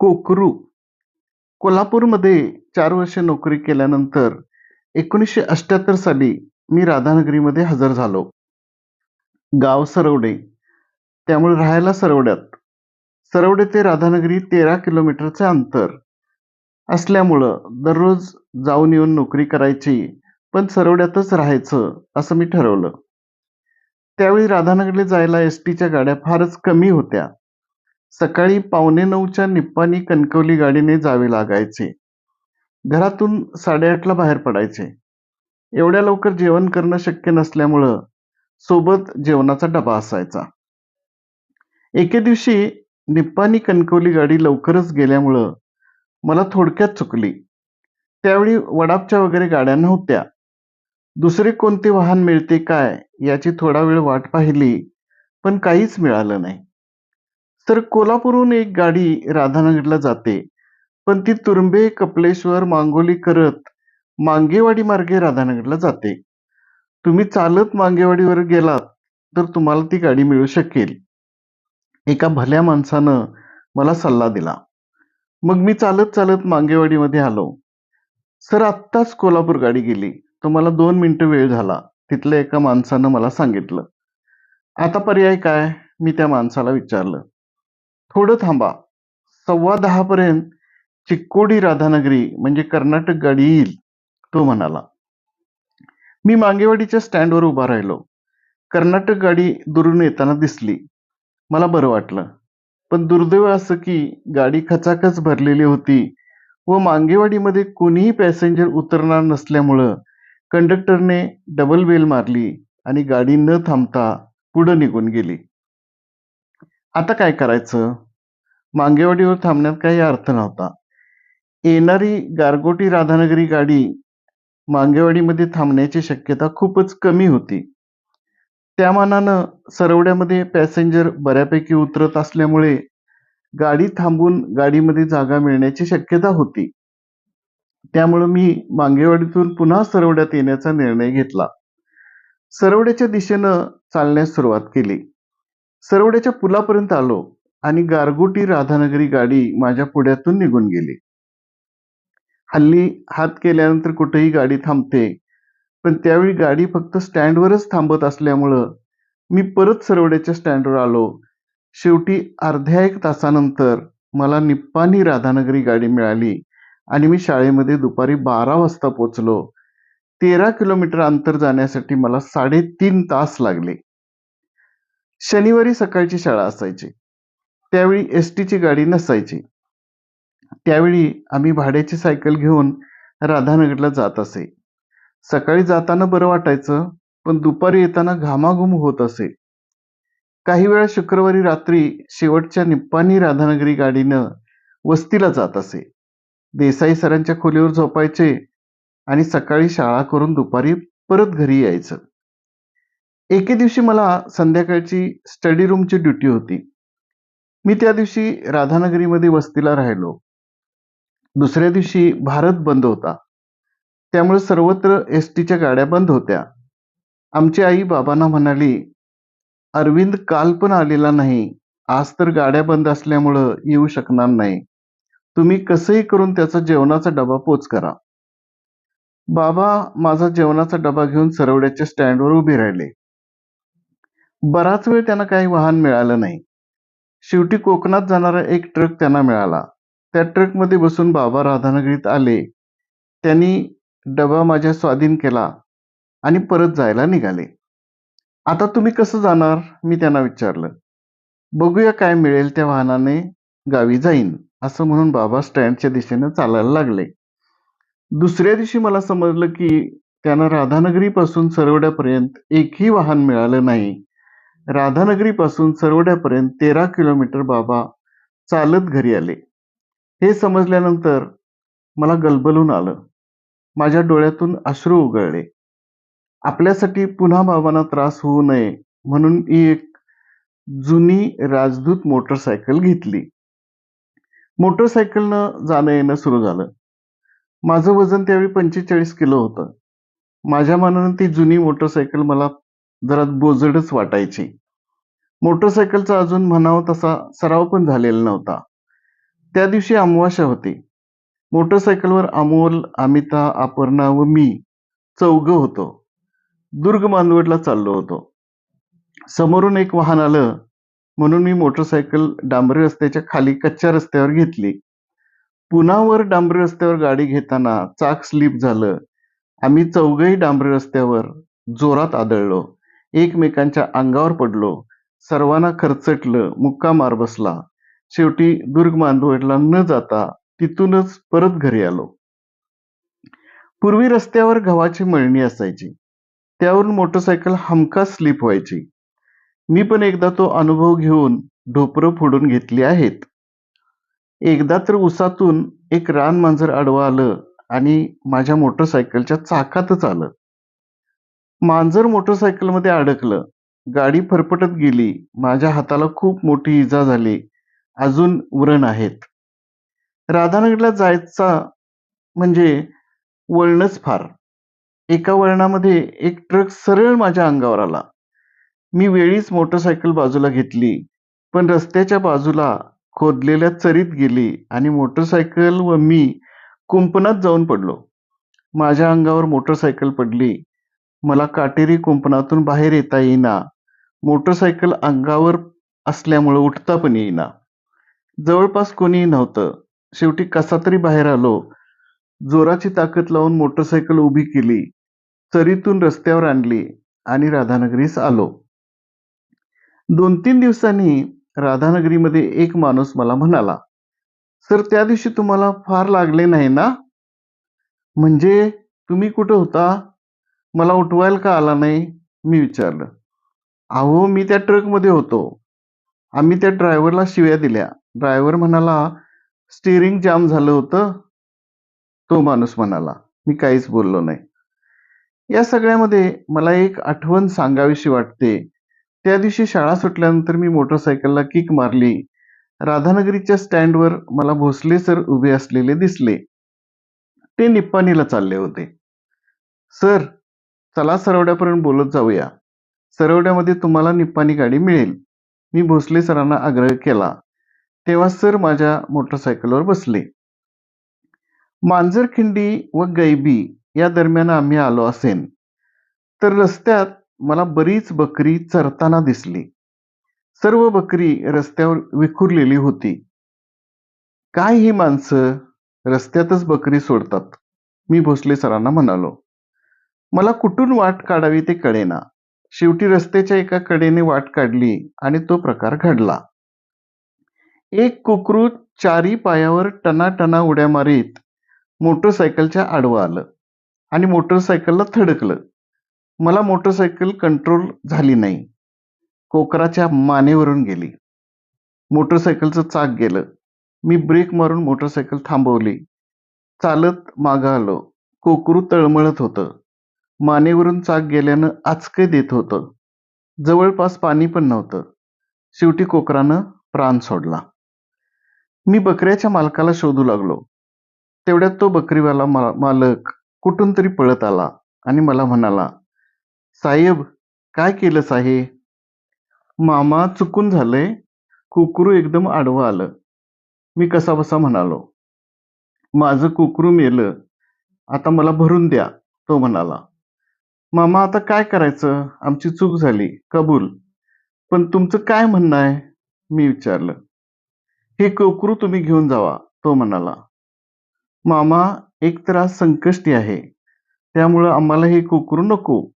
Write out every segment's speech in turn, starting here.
कोकरू. कोल्हापूरमध्ये चार वर्षे नोकरी केल्यानंतर एकोणीसशे अठ्ठ्याहत्तर साली मी राधानगरीमध्ये हजर झालो. गाव सरवडे. त्यामुळे राहायला सरवड्यात. सरवडे ते राधानगरी तेरा किलोमीटरचे अंतर. असल्यामुळं दररोज जाऊन येऊन नोकरी करायची पण सरवड्यातच राहायचं असं मी ठरवलं. त्यावेळी राधानगरीला जायला एस टीच्या गाड्या फारच कमी होत्या. सकाळी पावणे नऊच्या निप्पाणी कणकवली गाडीने जावे लागायचे. घरातून साडेआठला बाहेर पडायचे. एवढ्या लवकर जेवण करणं शक्य नसल्यामुळं सोबत जेवणाचा डबा असायचा. एके दिवशी निप्पाणी कणकवली गाडी लवकरच गेल्यामुळं मला थोडक्यात चुकली. त्यावेळी वडापच्या वगैरे गाड्या नव्हत्या. दुसरे कोणते वाहन मिळते काय याची थोडा वेळ वाट पाहिली पण काहीच मिळालं नाही. तर कोल्हापूरहून एक गाडी राधानगरला जाते. पण ती तुरुंबे कपलेश्वर मांगोली करत मांगेवाडी मार्गे राधानगरला जाते. तुम्ही चालत मांगेवाडीवर गेलात तर तुम्हाला ती गाडी मिळू शकेल. एका भल्या माणसानं मला सल्ला दिला. मग मी चालत चालत मांगेवाडीमध्ये आलो. सर आत्ताच कोल्हापूर गाडी गेली. तुम्हाला दोन मिनटं वेळ झाला. तिथल्या एका माणसानं मला सांगितलं. आता पर्याय काय? मी त्या माणसाला विचारलं. थोडं थांबा. सव्वा दहा पर्यंत चिक्कोडी राधानगरी म्हणजे कर्नाटक गाडी येईल तो म्हणाला. मी मांगेवाडीच्या स्टँडवर उभा राहिलो. कर्नाटक गाडी दुरून येताना दिसली. मला बरं वाटलं. पण दुर्दैव असं की गाडी खचाखच भरलेली होती व मांगेवाडीमध्ये कोणीही पॅसेंजर उतरणार नसल्यामुळं कंडक्टरने डबल बेल मारली आणि गाडी न थांबता पुढं निघून गेली. आता काय करायचं? मांगेवाडीवर थांबण्यात काही अर्थ नव्हता. येणारी गारगोटी राधानगरी गाडी मांगेवाडीमध्ये थांबण्याची शक्यता खूपच कमी होती. त्या मानानं सरवड्यामध्ये पॅसेंजर बऱ्यापैकी उतरत असल्यामुळे गाडी थांबून गाडीमध्ये जागा मिळण्याची शक्यता होती. त्यामुळं मी मांगेवाडीतून पुन्हा सरवड्यात येण्याचा निर्णय घेतला. सरवड्याच्या दिशेनं चालण्यास सुरुवात केली. सरवड्याच्या पुलापर्यंत आलो आणि गारगोटी राधानगरी गाडी माझ्या पुढ्यातून निघून गेली. हल्ली हात केल्यानंतर कुठेही गाडी थांबते पण त्यावेळी गाडी फक्त स्टँडवरच थांबत असल्यामुळं मी परत सरवड्याच्या स्टँडवर आलो. शेवटी अर्ध्या एक तासानंतर मला निप्पाणी राधानगरी गाडी मिळाली आणि मी शाळेमध्ये दुपारी बारा वाजता पोचलो तेरा किलोमीटर अंतर जाण्यासाठी मला साडेतीन तास लागले. शनिवारी सकाळची शाळा असायची. त्यावेळी एस टीची गाडी नसायची. त्यावेळी आम्ही भाड्याची सायकल घेऊन राधानगरला जात असे. सकाळी जाताना बरं वाटायचं पण दुपारी येताना घामाघूम होत असे. काही वेळा शुक्रवारी रात्री शेवटच्या निप्पाणी राधानगरी गाडीनं वस्तीला जात असे. देसाई सरांच्या खोलीवर झोपायचे आणि सकाळी शाळा करून दुपारी परत घरी यायचं. एके दिवशी मला संध्याकाळची स्टडी रूमची ड्युटी होती. मी त्या दिवशी राधानगरीमध्ये वस्तीला राहिलो. दुसऱ्या दिवशी भारत बंद होता. त्यामुळे सर्वत्र एस टीच्या गाड्या बंद होत्या. आमची आई बाबांना म्हणाली अरविंद काल पण आलेला नाही. आज तर गाड्या बंद असल्यामुळं येऊ शकणार नाही. तुम्ही कसंही करून त्याचा जेवणाचा डबा पोच करा. बाबा माझा जेवणाचा डबा घेऊन सरवड्याच्या स्टँडवर उभे राहिले. बराच वेळ त्यांना काही वाहन मिळालं नाही. शेवटी कोकणात जाणारा एक ट्रक त्यांना मिळाला. त्या ट्रकमध्ये बसून बाबा राधानगरीत आले. त्यांनी डबा माझ्या स्वाधीन केला आणि परत जायला निघाले. आता तुम्ही कसं जाणार? मी त्यांना विचारलं. बघूया काय मिळेल त्या वाहनाने गावी जाईन असं म्हणून बाबा स्टँडच्या दिशेनं चालायला लागले. दुसऱ्या दिवशी मला समजलं की त्यांना राधानगरीपासून सरवड्यापर्यंत एकही वाहन मिळालं नाही. राधानगरीपासून सरवड्यापर्यंत तेरा किलोमीटर बाबा चालत घरी आले. हे समजल्यानंतर मला गलबलून आलं. माझ्या डोळ्यातून अश्रू उगळले. आपल्यासाठी पुन्हा बाबांना त्रास होऊ नये म्हणून मी एक जुनी राजदूत मोटरसायकल घेतली. मोटरसायकलनं जाणं येणं सुरू झालं. माझं वजन त्यावेळी पंचेचाळीस किलो होतं. माझ्या मनानं ती जुनी मोटरसायकल मला जरा बोजडच वाटायची. मोटरसायकलचा अजून म्हणावं तसा सराव पण झालेला नव्हता. त्या दिवशी अमावास्या होती. मोटरसायकलवर अमोल अमिता अपर्णा व मी चौघ होतो. दुर्ग मानवडला चाललो होतो. समोरून एक वाहन आलं म्हणून मी मोटरसायकल डांबरी रस्त्याच्या खाली कच्च्या रस्त्यावर घेतली. पुन्हा वर डांबरी रस्त्यावर गाडी घेताना चाक स्लिप झालं. आम्ही चौघही डांबरी रस्त्यावर जोरात आदळलो. एकमेकांच्या अंगावर पडलो. सर्वांना खरचटलं मुक्का मार बसला. शेवटी दुर्ग मांदवडला न जाता तिथूनच परत घरी आलो. पूर्वी रस्त्यावर गव्हाची मळणी असायची. त्यावरून मोटरसायकल हमखास स्लिप व्हायची. मी पण एकदा तो अनुभव घेऊन ढोपरं फोडून घेतली आहेत. एकदा तर उसातून एक रान मांजर आडवं आलं आणि माझ्या मोटरसायकलच्या चाकातच आलं. मांजर मोटरसायकलमध्ये अडकलं. गाडी फरफटत गेली. माझ्या हाताला खूप मोठी इजा झाली. अजून व्रण आहेत. राधानगरला जायचा म्हणजे वळणच फार. एका वळणामध्ये एक ट्रक सरळ माझ्या अंगावर आला. मी वेळीच मोटरसायकल बाजूला घेतली पण रस्त्याच्या बाजूला खोदलेल्या चरीत गेली आणि मोटरसायकल व मी कुंपणात जाऊन पडलो. माझ्या अंगावर मोटरसायकल पडली. मला काटेरी कुंपणातून बाहेर येता येईना. मोटरसायकल अंगावर असल्यामुळं उठता पण येईना. जवळपास कोणीही नव्हतं. शेवटी कसा तरी बाहेर आलो. जोराची ताकद लावून मोटरसायकल उभी केली. चरीतून रस्त्यावर आणली आणि राधानगरीस आलो. दोन तीन दिवसांनी राधानगरीमध्ये एक माणूस मला म्हणाला सर त्या दिवशी तुम्हाला फार लागले नाही ना? म्हणजे तुम्ही कुठं होता? मला उठवायला का आला नाही? मी विचारलं. अहो मी त्या ट्रकमध्ये होतो. आम्ही त्या ड्रायव्हरला शिव्या दिल्या. ड्रायव्हर म्हणाला स्टिअरिंग जाम झालं होतं. तो माणूस म्हणाला मी काहीच बोललो नाही. या सगळ्यामध्ये मला एक आठवण सांगावीशी वाटते. त्या दिवशी शाळा सुटल्यानंतर मी मोटरसायकलला किक मारली. राधानगरीच्या स्टँडवर मला भोसले सर उभे असलेले दिसले. ते निप्पाणीला चालले होते. सर चला सरवड्यापर्यंत बोलत जाऊया. सरवड्यामध्ये तुम्हाला निप्पाणी गाडी मिळेल. मी भोसले सरांना आग्रह केला. तेव्हा सर माझ्या मोटरसायकलवर बसले. मांजरखिंडी व गैबी या दरम्यान आम्ही आलो असेन. तर रस्त्यात मला बरीच बकरी चरताना दिसली. सर्व बकरी रस्त्यावर विखुरलेली होती. काय ही माणसं? रस्त्यातच बकरी सोडतात मी भोसले सरांना म्हणालो. मला कुठून वाट काढावी ते कळेना. शेवटी रस्त्याच्या एका कडेने वाट काढली आणि तो प्रकार घडला. एक कुकरू चारी पायावर टनाटना उड्या मारीत मोटरसायकलच्या आडवं आलं आणि मोटरसायकलला थडकलं. मला मोटरसायकल कंट्रोल झाली नाही. कोकराच्या मानेवरून गेली. मोटरसायकलचं चाक गेलं. मी ब्रेक मारून मोटरसायकल थांबवली. चालत मागं आलो. कोकरू तळमळत होतं. मानेवरून चाक गेल्यानं आचके देत होतं. जवळपास पाणी पण नव्हतं. शेवटी कोकरानं प्राण सोडला. मी बकऱ्याच्या मालकाला शोधू लागलो. तेवढ्यात तो बकरीवाला मा मालक कुठून तरी पळत आला आणि मला म्हणाला साहेब काय केलं साहे मामा चुकून झालंय. कुकरू एकदम आडवं आलं. मी कसा बसा म्हणालो माझं कुकरू मेलं. आता मला भरून द्या तो म्हणाला. मामा आता काय करायचं? आमची चूक झाली. कबूल. पण तुमचं काय म्हणणं आहे? मी विचारलं. हे कोकरू तुम्ही घेऊन जावा तो म्हणाला. मामा एक तर आज संकष्टी आहे. त्यामुळं आम्हाला हे कोकरू नको.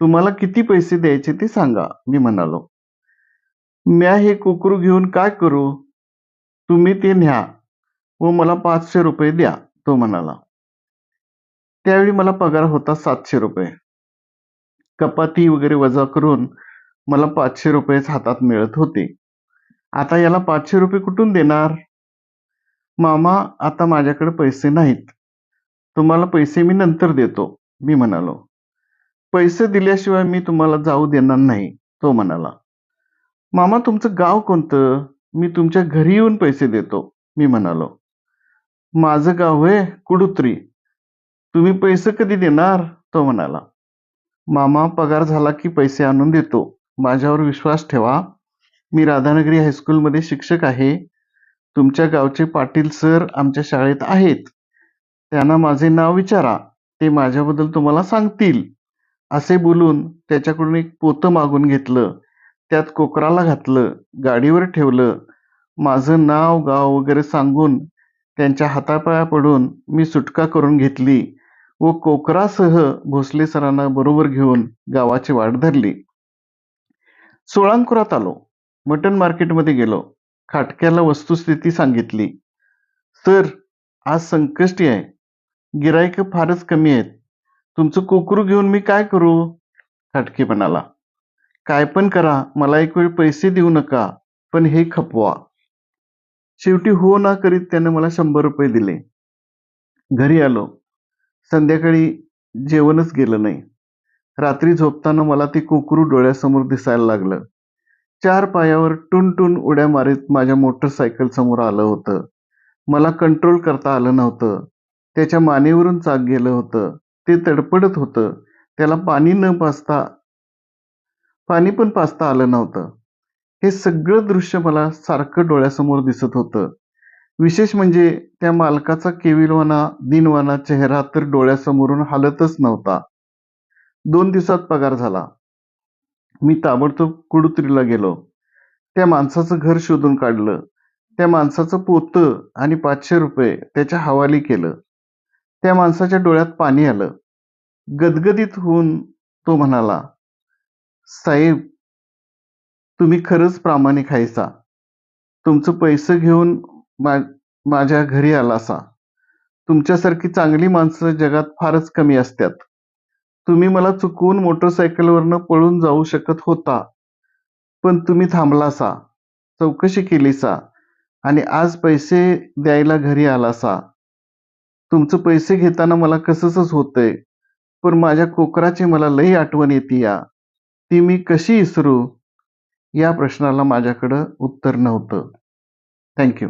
तुम्हाला किती पैसे द्यायचे ते सांगा मी म्हणालो. म्या हे कोकरू घेऊन काय करू? तुम्ही ते न्या व मला पाचशे रुपये द्या तो म्हणाला. त्यावेळी मला पगार होता सातशे रुपये. कपाती वगैरे वजा करून मला पाचशे रुपयेच हातात मिळत होते. आता याला पाचशे रुपये कुठून देणार? मामा आता माझ्याकडे पैसे नाहीत. तुम्हाला पैसे मी नंतर देतो मी म्हणालो. पैसे दिल्याशिवाय मी तुम्हाला जाऊ देणार नाही तो म्हणाला. मामा तुमचं गाव कोणतं? मी तुमच्या घरी येऊन पैसे देतो मी म्हणालो. माझं गाव आहे कुडुत्री. तुम्ही पैसे कधी देणार? तो म्हणाला. मामा पगार झाला की पैसे आणून देतो. माझ्यावर विश्वास ठेवा. मी राधानगरी हायस्कूलमध्ये शिक्षक आहे. तुमच्या गावचे पाटील सर आमच्या शाळेत आहेत. त्यांना माझे नाव विचारा. ते माझ्याबद्दल तुम्हाला सांगतील. असे बोलून त्याच्याकडून एक पोतं मागून घेतलं. त्यात कोकराला घातलं. गाडीवर ठेवलं. माझं नाव गाव वगैरे सांगून त्यांच्या हातापाया पडून मी सुटका करून घेतली. व कोकरासह भोसले सरांना बरोबर घेऊन गावाची वाट धरली. सोळांकुरात आलो. मटन मार्केटमध्ये गेलो. खाटक्याला वस्तुस्थिती सांगितली. सर आज संकष्टी आहे. गिराईक फारच कमी आहेत. तुमचं कोकरू घेऊन मी काय करू? खाटके म्हणाला काय पण करा. मला एक वेळ पैसे देऊ नका पण हे खपवा. शेवटी हो ना करीत त्याने मला शंभर रुपये दिले. घरी आलो. संध्याकाळी जेवणच गेलं नाही. रात्री झोपताना मला ते कोकरू डोळ्यासमोर दिसायला लागलं. चार पायावर टुनटुन उड्या मारीत माझ्या मोटरसायकल समोर आलं होतं. मला कंट्रोल करता आलं नव्हतं. त्याच्या मानेवरून चाक गेलं होतं. ते तडपडत होतं. त्याला पाणी न पाचता पाणी पण पाचता आलं नव्हतं. हे सगळं दृश्य मला सारखं डोळ्यासमोर दिसत होतं. विशेष म्हणजे त्या मालकाचा केविलवाना दिनवाना चेहरा तर डोळ्यासमोरून हालतच नव्हता. दोन दिवसात पगार झाला. मी ताबडतोब कुडुत्रीला गेलो. त्या माणसाचं घर शोधून काढलं. त्या माणसाचं पोतं आणि पाचशे रुपये त्याच्या हवाली केलं. त्या माणसाच्या डोळ्यात पाणी आलं. गदगदित होऊन तो म्हणाला साहेब तुम्ही खरंच प्रामाणिक आहेसा तुमचं पैसे घेऊन मा माझ्या घरी आलासा. तुमच्यासारखी चांगली माणसं जगात फारच कमी असतात तुम्ही मला चुकवून मोटरसायकलवरनं पळून जाऊ शकत होता. पण तुम्ही थांबलासा. चौकशी केलीसा. आणि आज पैसे द्यायला घरी आलासा. तुमचं पैसे घेताना मला कसंच होतंय. पण माझ्या कोकराची मला लई आठवण येते या. ती मी कशी इसरू? या प्रश्नाला माझ्याकडं उत्तर नव्हतं. थँक्यू.